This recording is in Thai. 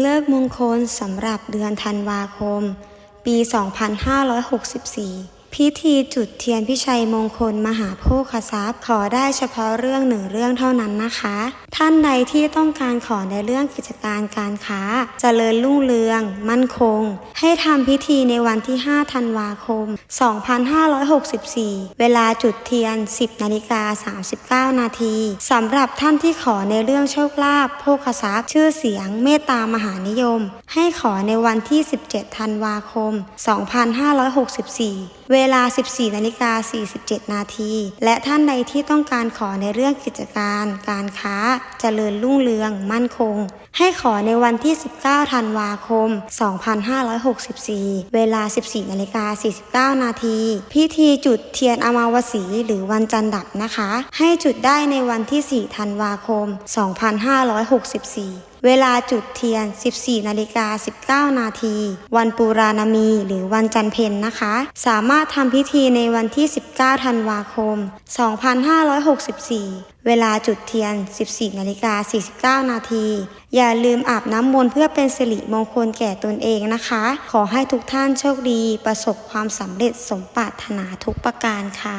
เลิกมงคลสำหรับเดือนธันวาคม ปี 2564 พิธีจุดเทียนพิชัยมงคลมหาโภคทรัพย์ขอได้เฉพาะเรื่องหนึ่งเรื่องเท่านั้นนะคะ ท่านใดที่ต้องการขอในเรื่องกิจการการค้าเจริญรุ่งเรือง มั่นคง ให้ทำพิธีในวันที่ 5 ธันวาคม 2564 เวลาจุดเทียน 10 นาฬิกา 39 นาทีสำหรับท่านที่ขอในเรื่องโชคลาภโภคทรัพย์ ชื่อเสียงเมตตามหานิยม ให้ขอในวันที่ 17 ธันวาคม 2564เวลา 14นาฬิกา47 นาที และท่านใดที่ต้องการขอในเรื่องกิจการ การค้าเจริญรุ่งเรือง มั่นคง ให้ขอในวันที่ 19 ธันวาคม 2564 เวลา 14นาฬิกา49 นาที พิธีจุดเทียนอมาวสีหรือวันจันทร์ดับนะคะ ให้จุดได้ในวันที่ 4 ธันวาคม 2564 เวลาจุดเทียน 14 นาฬิกา 19 นาที วันปูรานามีหรือวันจันเพ็ญนะคะ สามารถทำพิธีในวันที่ 19 ธันวาคม 2564 เวลาจุดเทียน 14 นาฬิกา 49 นาที อย่าลืมอาบน้ำมนต์เพื่อเป็นสิริมงคลแก่ตนเองนะคะ ขอให้ทุกท่านโชคดี ประสบความสำเร็จสมปรารถนาทุกประการค่ะ